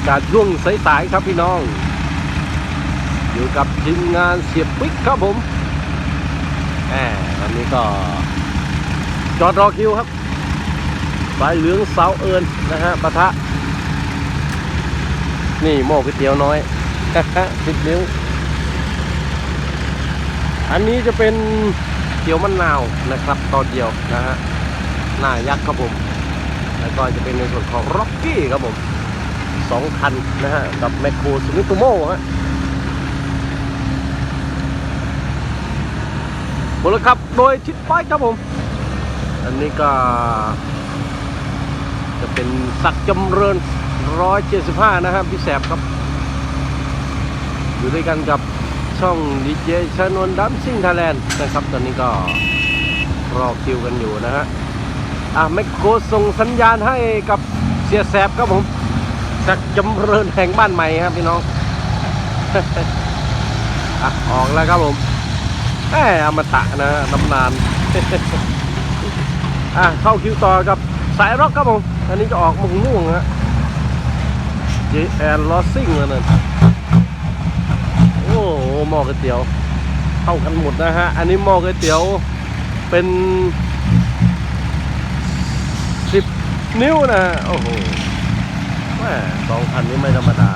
ากาศช่วงสายๆครับพี่น้อง อยู่กับทีมงานเสียบปิ๊กครับผมแหมวันนี้ก็จอดรอคิวครับสายเหลืองเสาเอิญนะฮะปะทะ นี่หม้อก๋วยเตี๋ยวน้อยสิบนิ้ว อันนี้จะเป็นเกี๊ยวมะนาวนะครับตอนเดียวนะฮะหน้ายักษ์ครับผม แล้วก็จะเป็นในส่วนของร็อกกี้ครับผม สองคันนะฮะ กับแมคโครสมิโตโมฮะหมดแล้วครับโดยชิดป้ายครับผม อันนี้ก็ จะเป็นสักจำเริญ 175 นะครับพี่แสบครับ อยู่ด้วยกันกับช่องดีเจชานนดัมซิงไทยแลนด์นะครับ ตอนนี้ก็รอคิวกันอยู่นะฮะ อะแมคโครส่งสัญญาณให้กับเสียแสบครับผม สักจำเริญแห่งบ้านใหม่ครับพี่น้องอะออกแล้วครับผมแหมอมตะนะฮะตำนานอะเข้าคิวต่อกับสายร็อกครับผม อันนี้จะออกมุงม่วงฮะ JL Lossing แล้วนั่นโอ้โหหม้อก๋วยเตี๋ยวเข้ากันหมดนะฮะ อันนี้หม้อก๋วยเตี๋ยวเป็นสิบนิ้วนะ โอ้โห แม่สองพันนี้ไม่ธรรมดา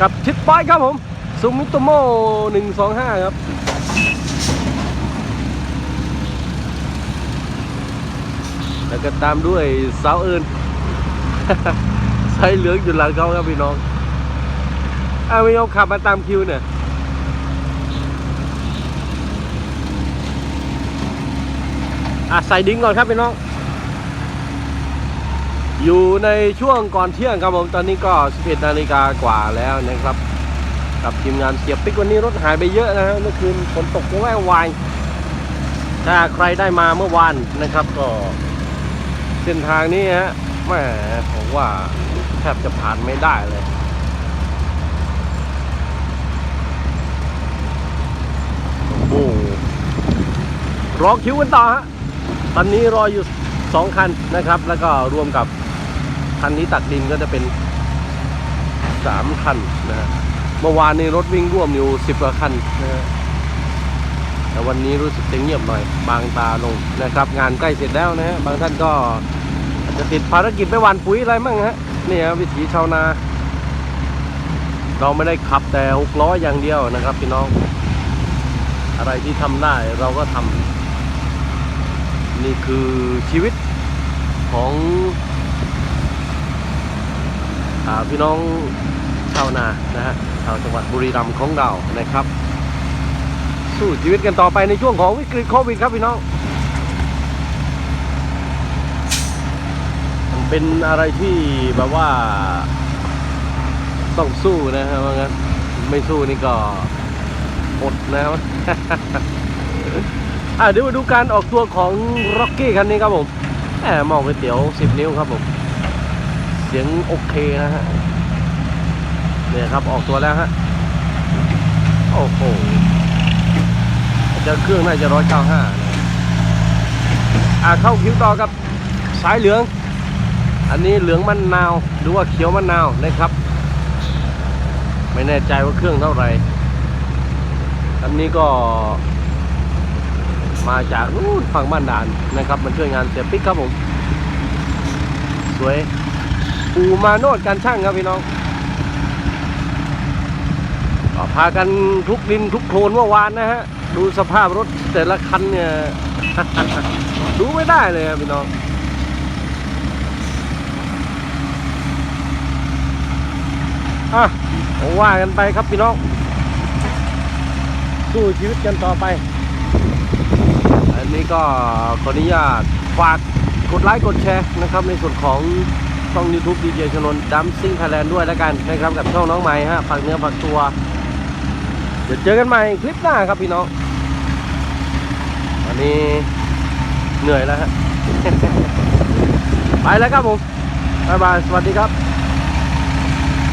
กับชิดป้ายครับผมซูมิโตโมหนึ่งสองห้าครับแล้วก็ตามด้วยสาวอื่นใส่เหลืองอยู่หลังเขาครับพี่น้องอ้าวไม่ยอมขับมาตามคิวเนี่ยอะใส่ดิ้งก่อนครับพี่น้อง อยู่ในช่วงก่อนเที่ยงครับผมตอนนี้ก็ 11 นาฬิกากว่าแล้วนะครับ กับทีมงานเสียบปิ๊กวันนี้รถหายไปเยอะนะเมื่อคืนฝนตกแว่วายถ้าใครได้มาเมื่อวานนะครับก็ เส้นทางนี้ฮะแหมผมว่าแทบจะผ่านไม่ได้เลยโอ้รอคิวกันต่อฮะตอนนี้รออยู่สองคันนะครับ แล้วก็รวมกับ คันที่ตักดินก็จะเป็นสามคันนะฮะเมื่อวานนี้รถวิ่งร่วมอยู่สิบกว่าคันนะฮะแต่วันนี้รู้สึกจะเงียบหน่อยบางตาลงนะครับ งานใกล้เสร็จแล้วนะฮะบางท่านก็อาจจะติดภารกิจไปหวานปุ๋ยอะไรมั่งฮะนี่ฮะวิถีชาวนา เราไม่ได้ขับแต่หกล้ออย่างเดียวนะครับพี่น้อง อะไรที่ทำได้เราก็ทำนี่คือชีวิตของ พี่น้องชาวนานะฮะชาวจังหวัดบุรีรัมย์ของเรานะครับ สู้ชีวิตกันต่อไปในช่วงของวิกฤตโควิดครับพี่น้องมันเป็นอะไรที่แบบว่าต้องสู้นะฮะว่างั้นไม่สู้นี่ก็อดนะครับอะเดี๋ยวมาดูการออกตัวของร็อกกี้คันนี้ครับผมแหมมองก๋วยเตี๋ยว 10 นิ้วครับผม สียงโอเคนะฮะเนี่ยครับออกตัวแล้วฮะโอ้โหจะเครื่องน่าจะร้อยเก้าห้าอ่าเข้าคิวต่อกับสายเหลือง อันนี้เหลืองมะนนาวหรือว่าเขียวมะนาวนะครับ ไม่แน่ใจว่าเครื่องเท่าไหร่อันนี้ก็มาจากนู่นฝั่งบ้านด่านนะครับ มันช่วยงานเสียปิ๊กครับผม สวย ปูมาโนดการช่างครับพี่น้องก็พากันทุกดินทุกโคลนเมื่อวานนะฮะ ดูสภาพรถแต่ละคันเนี่ย ดูไม่ได้เลยครับพี่น้องอะว่ากันไปครับพี่น้องสู้ชีวิตกันต่อไป อันนี้ก็ขออนุญาตฝากกดไลค์กดแชร์นะครับในส่วนของ ช่อง YouTube ดีเจชนนดัมซิ่งไทยแลนด์ด้วยแล้วกันนะครับกับช่องน้องใหม่ฮะฝากเนื้อฝากตัว เดี๋ยวเจอกันใหม่คลิปหน้าครับพี่น้องวันนี้เหนื่อยแล้วฮะไปแล้วครับผมบ๊ายบายสวัสดีครับ